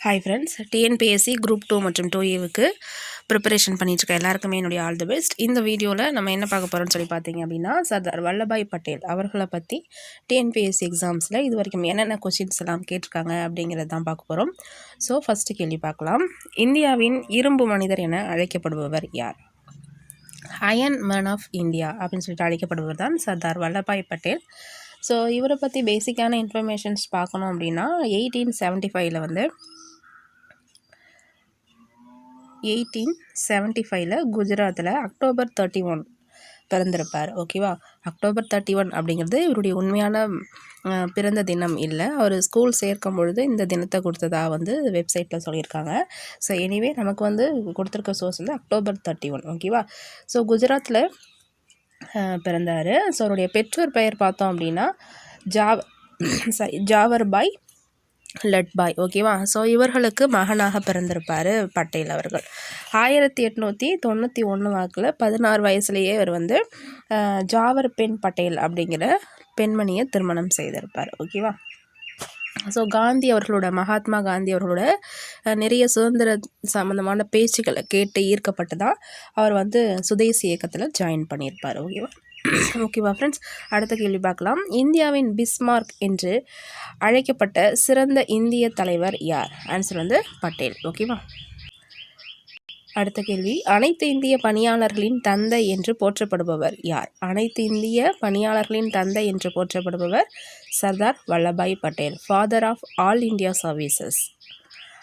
Hi friends TNPSC group two மற்றும் two ஏவுக்கு e preparation பண்ணிட்டுருக்க எல்லாருக்குமே என்னுடைய ஆல் தி பெஸ்ட் இந்த வீடியோவில் நம்ம என்ன பார்க்க போகிறோம்னு சொல்லி பார்த்தீங்க அப்படின்னா சர்தார் வல்லபாய் பட்டேல் அவர்களை பற்றி டிஎன்பிஎஸ்சி எக்ஸாம்ஸில் இது வரைக்கும் என்னென்ன கொஷின்ஸ் எல்லாம் கேட்டிருக்காங்க அப்படிங்கிறது தான் பார்க்க போகிறோம் ஸோ ஃபஸ்ட்டு கேள்வி பார்க்கலாம். இந்தியாவின் இரும்பு மனிதர் என அழைக்கப்படுபவர் யார்? அயன் மேன் ஆஃப் இந்தியா அப்படின்னு சொல்லிட்டு அழைக்கப்படுபவர் தான் சர்தார் வல்லபாய் பட்டேல். ஸோ இவரை பற்றி பேசிக்கான இன்ஃபர்மேஷன்ஸ் பார்க்கணும் அப்படின்னா எயிட்டீன் செவன்ட்டி ஃபைவ்ல வந்து எயிட்டீன் செவன்ட்டி ஃபைவ்ல குஜராத்தில் அக்டோபர் தேர்ட்டி ஒன் பிறந்திருப்பார் ஓகேவா அக்டோபர் தேர்ட்டி ஒன் அப்படிங்கிறது இவருடைய உண்மையான பிறந்த தினம் இல்லை. அவர் ஸ்கூல் சேர்க்கும் பொழுது இந்த தினத்தை கொடுத்ததாக வந்து வெப்சைட்டில் சொல்லியிருக்காங்க. ஸோ எனிவே நமக்கு வந்து கொடுத்துருக்க சோர்ஸ் வந்து அக்டோபர் தேர்ட்டி ஒன் ஓகேவா ஸோ குஜராத்தில் பிறந்தார். ஸோ அவருடைய பெற்றோர் பெயர் பார்த்தோம் அப்படின்னா ஜாவ் சாரி ஜாவர் பாய் லட்பாய் ஓகேவா ஸோ இவர்களுக்கு மகனாக பிறந்திருப்பார் பட்டேல் அவர்கள். ஆயிரத்தி எட்நூற்றி தொண்ணூற்றி ஒன்று வாக்கில் பதினாறு வயசுலேயே அவர் வந்து ஜாவர் பெண் பட்டேல் அப்படிங்கிற பெண்மணியை திருமணம் செய்திருப்பார். ஓகேவா ஸோ காந்தி அவர்களோட மகாத்மா காந்தி அவர்களோட நிறைய சுதந்திர சம்மந்தமான பேச்சுக்களை கேட்டு ஈர்க்கப்பட்டு தான் அவர் வந்து சுதேசி இயக்கத்தில் ஜாயின் பண்ணியிருப்பார். ஓகேவா ஓகேவா ஃப்ரெண்ட்ஸ் அடுத்த கேள்வி பார்க்கலாம். இந்தியாவின் பிஸ்மார்க் என்று அழைக்கப்பட்ட சிறந்த இந்திய தலைவர் யார்? ஆன்சர் வந்து பட்டேல். ஓகேவா அடுத்த கேள்வி. அனைத்து இந்திய பணியாளர்களின் தந்தை என்று போற்றப்படுபவர் யார்? அனைத்து இந்திய பணியாளர்களின் தந்தை என்று போற்றப்படுபவர் Sardar Vallabhbhai Patel father of all India services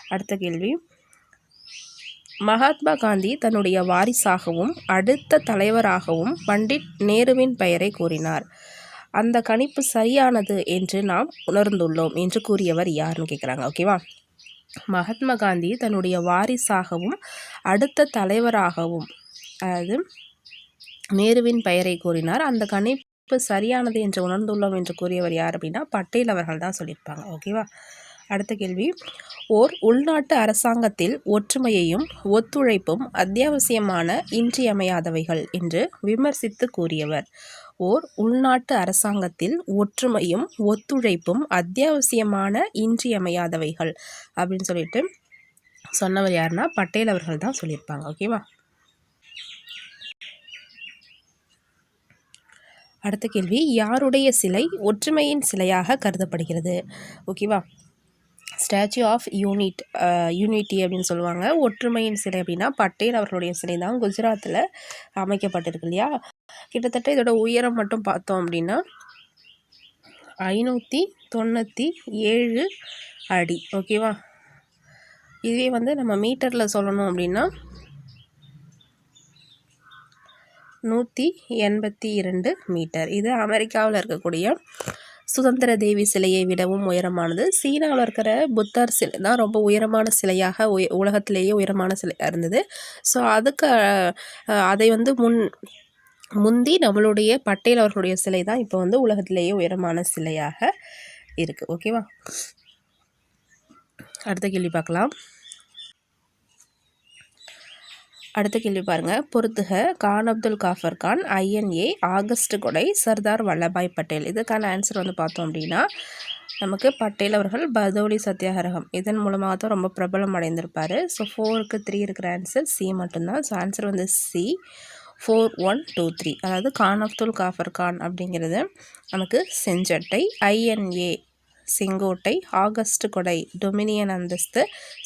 அடுத்த கேள்வி. மகாத்மா காந்தி தன்னுடைய வாரிசாகவும் அடுத்த தலைவராகவும் பண்டிட் நேருவின் பெயரை கூறினார். அந்த கணிப்பு சரியானது என்று நாம் உணர்ந்துள்ளோம் என்று கூறியவர் யாருன்னு கேட்குறாங்க ஓகேவா மகாத்மா காந்தி தன்னுடைய வாரிசாகவும் அடுத்த தலைவராகவும் அதாவது நேருவின் பெயரை கூறினார். அந்த கணிப்பு சரியானது என்று உணர்ந்துள்ளோம் என்று கூறியவர் யார் அப்படின்னா பட்டேல் அவர்கள் தான் சொல்லியிருப்பாங்க ஓகேவா அடுத்த கேள்வி. ஓர் உள்நாட்டு அரசாங்கத்தில் ஒற்றுமையையும் ஒத்துழைப்பும் அத்தியாவசியமான இன்றியமையாதவைகள் என்று விமர்சித்து கூறியவர். ஓர் உள்நாட்டு அரசாங்கத்தில் ஒற்றுமையும் ஒத்துழைப்பும் அத்தியாவசியமான இன்றியமையாதவைகள் அப்படின்னு சொல்லிட்டு சொன்னவர் யாருன்னா பட்டேல் அவர்கள் தான் சொல்லியிருப்பாங்க. ஓகேவா அடுத்த கேள்வி யாருடைய சிலை ஒற்றுமையின் சிலையாக கருதப்படுகிறது? ஓகேவா ஸ்டாச்சு ஆஃப் யூனிட் யூனிட்டி அப்படின்னு சொல்லுவாங்க. ஒற்றுமையின் சிலை அப்படின்னா பட்டேல் அவர்களுடைய சிலை தான் குஜராத்தில் அமைக்கப்பட்டிருக்கு இல்லையா? கிட்டத்தட்ட இதோட உயரம் மட்டும் பார்த்தோம் அப்படின்னா ஐநூற்றி தொண்ணூற்றி ஏழு அடி. ஓகேவா இதுவே வந்து நம்ம மீட்டரில் சொல்லணும் அப்படின்னா நூற்றி எண்பத்தி இரண்டு மீட்டர். இது அமெரிக்காவில் இருக்கக்கூடிய சுதந்திர தேவி சிலையை விடவும் உயரமானது. சீனாவில் இருக்கிற புத்தர் சிலை தான் ரொம்ப உயரமான சிலையாக உய உலகத்திலேயே உயரமான சிலையாக இருந்தது. ஸோ அதுக்கு அதை வந்து முன் முந்தி நம்மளுடைய பட்டேல் அவர்களுடைய சிலை தான் இப்போ வந்து உலகத்திலேயே உயரமான சிலையாக இருக்குது ஓகேவா அடுத்த கேள்வி பார்க்கலாம். அடுத்த கேள்வி பாருங்கள் பொறுத்துக கான் அப்துல் காஃபர் கான் ஐஎன்ஏ ஆகஸ்ட் கொடை சர்தார் வல்லபாய் பட்டேல். இதுக்கான ஆன்சர் வந்து பார்த்தோம் அப்படின்னா நமக்கு பட்டேல் அவர்கள் பதோலி சத்தியாகிரகம். இதன் மூலமாக தான் ரொம்ப பிரபலம் அடைந்திருப்பார். ஸோ ஃபோருக்கு த்ரீ இருக்கிற ஆன்சர் சி மட்டும்தான். ஸோ ஆன்சர் வந்து C four one two three அதாவது கான் அப்துல் காஃபர் கான் அப்படிங்கிறது நமக்கு செஞ்சட்டை ஐஎன்ஏ செங்கோட்டை ஆகஸ்ட் கொடை டொமினியன் அந்தஸ்து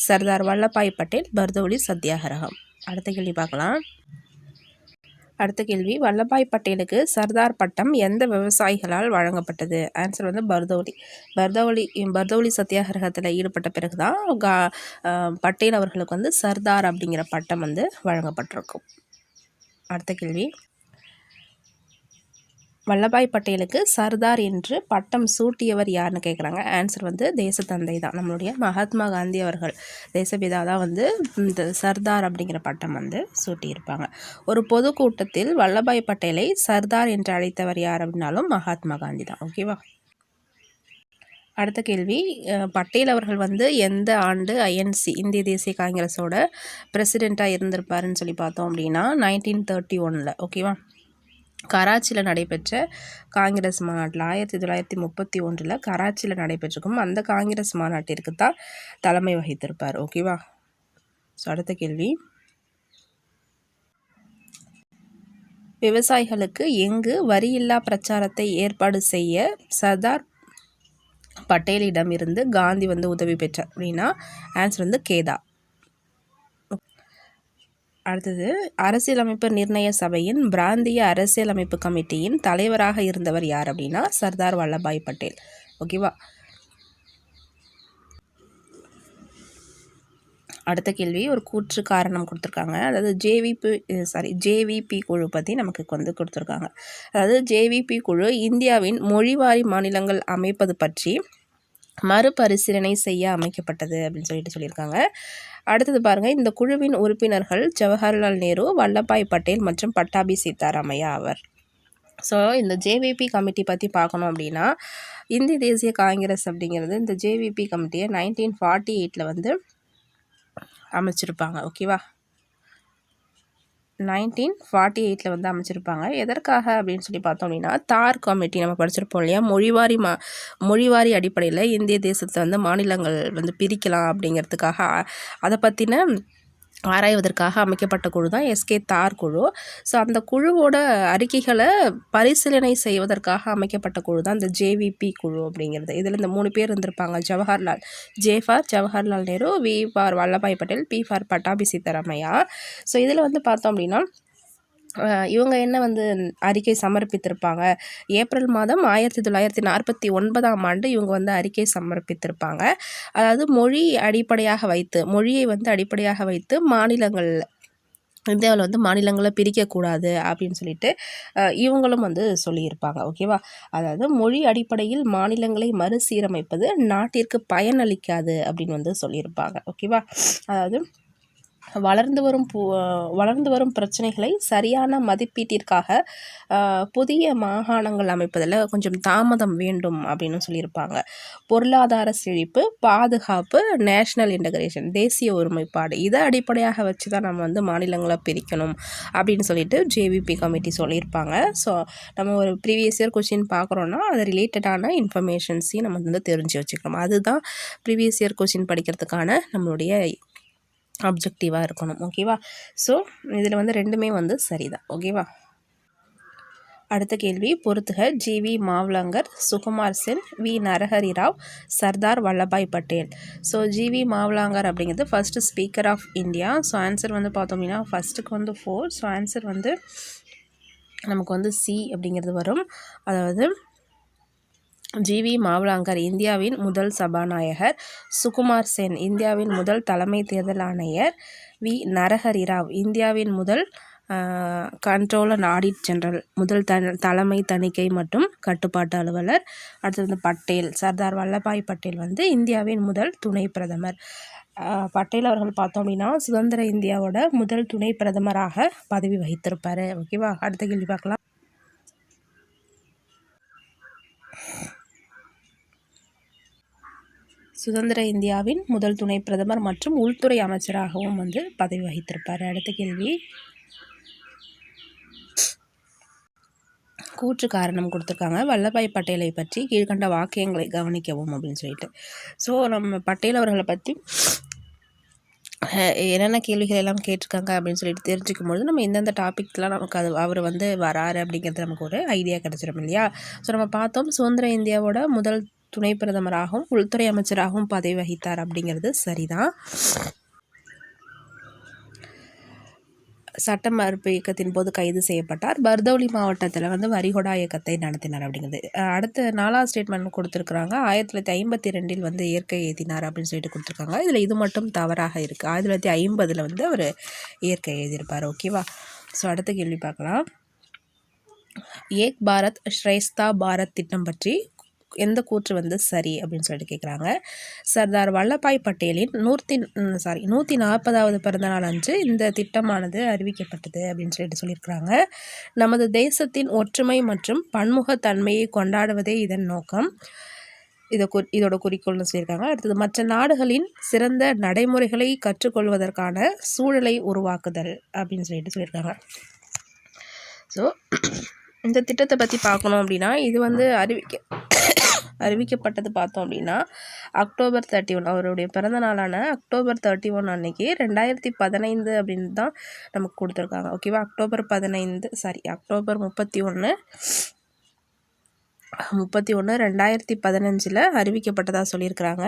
சர்தார் வல்லபாய் பட்டேல் பர்தோலி சத்தியாகிரகம். அடுத்த கேள்வி பார்க்கலாம். அடுத்த கேள்வி வல்லபாய் பட்டேலுக்கு சர்தார் பட்டம் எந்த விவசாயிகளால் வழங்கப்பட்டது? ஆன்சர் வந்து பர்தௌலி. பர்தௌலி பர்தௌலி சத்தியாகிரகத்தில் ஈடுபட்ட பிறகு தான் கா பட்டேல் அவர்களுக்கு வந்து சர்தார் அப்படிங்கிற பட்டம் வந்து வழங்கப்பட்டிருக்கும். அடுத்த கேள்வி. வல்லபாய் பட்டேலுக்கு சர்தார் என்று பட்டம் சூட்டியவர் யாருன்னு கேட்குறாங்க ஆன்சர் வந்து தேசத்தந்தை தான். நம்மளுடைய மகாத்மா காந்தி அவர்கள். தேசபிதா தான் வந்து இந்த சர்தார் அப்படிங்கிற பட்டம் வந்து சூட்டியிருப்பாங்க. ஒரு பொதுக்கூட்டத்தில் வல்லபாய் பட்டேலை சர்தார் என்று அழைத்தவர் யார் அப்படின்னாலும் மகாத்மா காந்தி தான். ஓகேவா அடுத்த கேள்வி பட்டேல் அவர்கள் வந்து எந்த ஆண்டு ஐஎன்சி இந்திய தேசிய காங்கிரஸோட பிரசிடெண்ட்டாக இருந்திருப்பாருன்னு சொல்லி பார்த்தோம் அப்படின்னா நைன்டீன் தேர்ட்டி ஒனில் ஓகேவா கராச்சியில் நடைபெற்ற காங்கிரஸ் மாநாட்டில் ஆயிரத்தி தொள்ளாயிரத்தி முப்பத்தி ஒன்றில் கராச்சியில் நடைபெற்றிருக்கும் அந்த காங்கிரஸ் மாநாட்டிற்கு தான் தலைமை வகித்திருப்பார். ஓகேவா ஸோ அடுத்த கேள்வி. விவசாயிகளுக்கு எங்கு வரியில்லா பிரச்சாரத்தை ஏற்பாடு செய்ய சர்தார் பட்டேலிடம் இருந்து காந்தி வந்து உதவி பெற்றார் அப்படின்னா ஆன்சர் வந்து கேதா அடுத்தது அரசியலமைப்பு நிர்ணய சபையின் பிராந்திய அரசியலமைப்பு கமிட்டியின் தலைவராக இருந்தவர் யார் அப்படின்னா சர்தார் வல்லபாய் பட்டேல். ஓகேவா அடுத்த கேள்வி ஒரு கூற்று காரணம் கொடுத்துருக்காங்க. அதாவது ஜேவிபி சாரி ஜேவிபி குழு பற்றி நமக்கு வந்து கொடுத்துருக்காங்க. அதாவது ஜேவிபி குழு இந்தியாவின் மொழிவாரி மாநிலங்கள் அமைப்பது பற்றி மறுபரிசீலனை செய்ய அமைக்கப்பட்டது அப்படின்னு சொல்லிட்டு சொல்லியிருக்காங்க. அடுத்தது பாருங்கள் இந்த குழுவின் உறுப்பினர்கள் ஜவஹர்லால் நேரு வல்லபாய் பட்டேல் மற்றும் பட்டாபி சீதாராமையா அவர். ஸோ இந்த ஜேவிபி கமிட்டி பற்றி பார்க்கணும் அப்படின்னா இந்திய தேசிய காங்கிரஸ் அப்படிங்கிறது இந்த ஜேவிபி கமிட்டியை நைன்டீன் ஃபார்ட்டி எயிட்டில் வந்து அமைச்சிருப்பாங்க. ஓகேவா நைன்டீன் ஃபார்ட்டி எயிட்டில் வந்து அமைச்சிருப்பாங்க. எதற்காக அப்படின்னு சொல்லி பார்த்தோம் அப்படின்னா தார் கமிட்டி நம்ம படிச்சிருப்போம் இல்லையா? மொழிவாரி மா மொழிவாரி அடிப்படையில் இந்திய தேசத்தை வந்து மாநிலங்கள் வந்து பிரிக்கலாம் அப்படிங்கிறதுக்காக அதை பற்றின ஆராய்வதற்காக அமைக்கப்பட்ட குழு தான் எஸ்கே தார் குழு. ஸோ அந்த குழுவோட அறிக்கைகளை பரிசீலனை செய்வதற்காக அமைக்கப்பட்ட குழு தான் இந்த ஜேவிபி குழு அப்படிங்கிறது. இதில் இந்த மூணு பேர் இருந்திருப்பாங்க. Jawaharlal J for Jawaharlal Nehru V for Vallabhbhai Patel P for Pattabhi Sitaramayya so இதில் வந்து பார்த்தோம் அப்படின்னா இவங்க என்ன வந்து அறிக்கை சமர்ப்பித்திருப்பாங்க? ஏப்ரல் மாதம் ஆயிரத்தி தொள்ளாயிரத்தி நாற்பத்தி ஒன்பதாம் ஆண்டு இவங்க வந்து அறிக்கை சமர்ப்பித்திருப்பாங்க. அதாவது மொழி அடிப்படையாக வைத்து மொழியை வந்து அடிப்படையாக வைத்து மாநிலங்கள் இந்தியாவில் வந்து மாநிலங்களை பிரிக்கக்கூடாது அப்படின்னு சொல்லிட்டு இவங்களும் வந்து சொல்லியிருப்பாங்க. ஓகேவா அதாவது மொழி அடிப்படையில் மாநிலங்களை மறுசீரமைப்பது நாட்டிற்கு பயனளிக்காது அப்படின்னு வந்து சொல்லியிருப்பாங்க. ஓகேவா அதாவது வளர்ந்து வரும் பு வளர்ந்து வரும் பிரச்சனைகளை சரியான மதிப்பீட்டிற்காக புதிய மாகாணங்கள் அமைப்பதில் கொஞ்சம் தாமதம் வேண்டும் அப்படின்னு சொல்லியிருப்பாங்க. பொருளாதார செழிப்பு பாதுகாப்பு நேஷ்னல் இன்டகிரேஷன் தேசிய ஒருமைப்பாடு இதை அடிப்படையாக வச்சு தான் நம்ம வந்து மாநிலங்களை பிரிக்கணும் அப்படின்னு சொல்லிட்டு ஜேவிபி கமிட்டி சொல்லியிருப்பாங்க. ஸோ நம்ம ஒரு ப்ரீவியஸ் இயர் கொஷின் பார்க்குறோன்னா அது ரிலேட்டடான இன்ஃபர்மேஷன்ஸையும் நம்ம வந்து தெரிஞ்சு வச்சுக்கணும். அதுதான் ப்ரீவியஸ் இயர் கொஷின் படிக்கிறதுக்கான நம்மளுடைய அப்ஜெக்டிவாக இருக்கணும். ஓகேவா ஸோ இதில் வந்து ரெண்டுமே வந்து சரிதான். ஓகேவா அடுத்த கேள்வி. பொறுத்துக. GV Mavalankar Sukumar Sen V Narahari Rao Sardar Vallabhbhai Patel. So GV Mavalankar அப்படிங்கிறது first speaker of India so answer வந்து பார்த்தோம் அப்படின்னா ஃபஸ்ட்டுக்கு வந்து ஃபோர் ஸோ ஆன்சர் வந்து நமக்கு வந்து சி அப்படிங்கிறது வரும். அதாவது ஜிவி மாவ்லாங்கர் இந்தியாவின் முதல் சபாநாயகர் சுகுமார் சென் இந்தியாவின் முதல் தலைமை தேர்தல் ஆணையர் வி. நரஹரி ராவ் இந்தியாவின் முதல் கண்ட்ரோலர் ஆடிட் ஜெனரல் முதல் த தலைமை தணிக்கை மற்றும் கட்டுப்பாட்டு அலுவலர். அடுத்தது வந்து பட்டேல் சர்தார் வல்லபாய் பட்டேல் வந்து இந்தியாவின் முதல் துணை பிரதமர். பட்டேல் அவர்கள் பார்த்தோம் அப்படின்னா சுதந்திர இந்தியாவோட முதல் துணை பிரதமராக பதவி வகித்திருப்பார். ஓகேவா? அடுத்த கேள்வி பார்க்கலாம். சுதந்திர இந்தியாவின் முதல் துணை பிரதமர் மற்றும் உள்துறை அமைச்சராகவும் வந்து பதவி வகித்திருப்பார். அடுத்த கேள்வி. கூற்று காரணம் கொடுத்துருக்காங்க. வல்லபாய் பட்டேலை பற்றி கீழ்கண்ட வாக்கியங்களை கவனிக்கவும் அப்படின்னு சொல்லிட்டு. ஸோ நம்ம பட்டேல் அவர்களை பற்றி என்னென்ன கேள்விகள் எல்லாம் கேட்டிருக்காங்க அப்படின்னு சொல்லிட்டு தெரிஞ்சுக்கும் பொழுது நம்ம எந்தெந்த டாபிக்லாம் நமக்கு அது அவர் வந்து வராரு அப்படிங்கிறது நமக்கு ஒரு ஐடியா கிடச்சிடும் இல்லையா? ஸோ நம்ம பார்த்தோம் சுதந்திர இந்தியாவோட முதல் துணை பிரதமராகவும் உள்துறை அமைச்சராகவும் பதவி வகித்தார் அப்படிங்கிறது சரிதான். சட்ட மறுப்பு இயக்கத்தின் போது கைது செய்யப்பட்டார். பர்தௌலி மாவட்டத்தில் வந்து வரிகொடா இயக்கத்தை நடத்தினார் அப்படிங்கிறது. அடுத்த நாலாவது ஸ்டேட்மெண்ட் கொடுத்துருக்குறாங்க. ஆயிரத்தி தொள்ளாயிரத்தி ஐம்பத்தி ரெண்டில் வந்து இயற்கை எழுதினார் அப்படின்னு சொல்லிட்டு கொடுத்துருக்காங்க. இதில் இது மட்டும் தவறாக இருக்குது ஆயிரத்தி தொள்ளாயிரத்தி ஐம்பதில் வந்து அவர் இயற்கை எழுதியிருப்பார். ஓகேவா ஸோ அடுத்த கேள்வி பார்க்கலாம். ஏக் பாரத் ஸ்ரேஸ்தா பாரத் திட்டம் பற்றி எந்த கூற்று வந்து சரி அப்படின்னு சொல்லிட்டு கேட்குறாங்க சர்தார் வல்லபாய் பட்டேலின் நூற்றி சாரி நூற்றி நாற்பதாவது பிறந்தநாள் அன்று இந்த திட்டமானது அறிவிக்கப்பட்டது அப்படின்னு சொல்லிட்டு சொல்லியிருக்கிறாங்க. நமது தேசத்தின் ஒற்றுமை மற்றும் பன்முகத்தன்மையை கொண்டாடுவதே இதன் நோக்கம். இதை கு இதோட குறிக்கோள்னு சொல்லியிருக்காங்க. அடுத்தது மற்ற நாடுகளின் சிறந்த நடைமுறைகளை கற்றுக்கொள்வதற்கான சூழலை உருவாக்குதல் அப்படின்னு சொல்லிட்டு சொல்லியிருக்காங்க. ஸோ இந்த திட்டத்தை பற்றி பார்க்கணும் அப்படின்னா இது வந்து அறிவிக்க அறிவிக்கப்பட்டது பார்த்தோம் அப்படின்னா அக்டோபர் தேர்ட்டி ஒன் அவருடைய பிறந்த நாளான அக்டோபர் தேர்ட்டி ஒன் அன்னைக்கு ரெண்டாயிரத்தி பதினைந்து அப்படின்னு தான் நமக்கு கொடுத்துருக்காங்க. ஓகேவா அக்டோபர் பதினைந்து சாரி அக்டோபர் முப்பத்தி ஒன்று முப்பத்தி ஒன்று ரெண்டாயிரத்தி பதினஞ்சில் அறிவிக்கப்பட்டதாக சொல்லியிருக்கிறாங்க.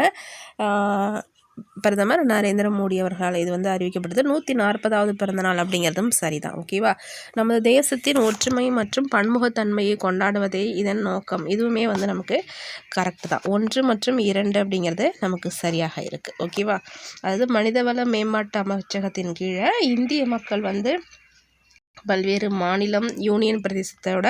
பிரதமர் நரேந்திர மோடி அவர்களால் இது வந்து அறிவிக்கப்பட்டது. நூற்றி நாற்பதாவது பிறந்தநாள் அப்படிங்கிறதும் சரிதான். ஓகேவா நமது தேசத்தின் ஒற்றுமை மற்றும் பன்முகத்தன்மையை கொண்டாடுவதே இதன் நோக்கம். இதுவுமே வந்து நமக்கு கரெக்டு தான். ஒன்று மற்றும் இரண்டு அப்படிங்கிறது நமக்கு சரியாக இருக்குது ஓகேவா அதாவது மனிதவள மேம்பாட்டு அமைச்சகத்தின் கீழே இந்திய மக்கள் வந்து பல்வேறு மாநிலம் யூனியன் பிரதேசத்தோட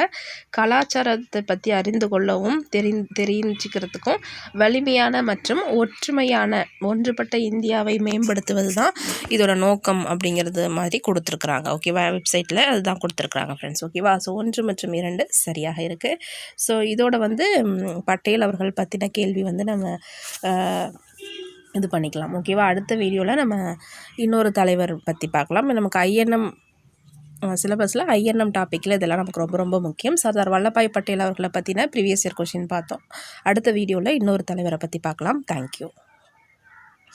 கலாச்சாரத்தை பற்றி அறிந்து கொள்ளவும் தெரி தெரிஞ்சுக்கிறதுக்கும் வலிமையான மற்றும் ஒற்றுமையான ஒன்றுபட்ட இந்தியாவை மேம்படுத்துவது தான் இதோட நோக்கம் அப்படிங்கிறது மாதிரி கொடுத்துருக்குறாங்க. ஓகேவா வெப்சைட்டில் அதுதான் கொடுத்துருக்குறாங்க ஃப்ரெண்ட்ஸ் ஓகேவா ஸோ ஒன்று மற்றும் இரண்டு சரியாக இருக்குது ஸோ இதோட வந்து பட்டேல் அவர்கள் பற்றின கேள்வி வந்து நம்ம இது பண்ணிக்கலாம். ஓகேவா அடுத்த வீடியோவில் நம்ம இன்னொரு தலைவர் பற்றி பார்க்கலாம். நமக்கு ஐஎன்எம் சிலபஸில் ஐஎன்எம் டாப்பிக்கில் இதெல்லாம் நமக்கு ரொம்ப ரொம்ப முக்கியம். சர்தார் வல்லபாய் பட்டேல் அவர்களை பற்றின ப்ரீவியஸ் இயர் கொஷின் பார்த்தோம். அடுத்த வீடியோவில் இன்னொரு தலைவரை பற்றி பார்க்கலாம். தேங்க்யூ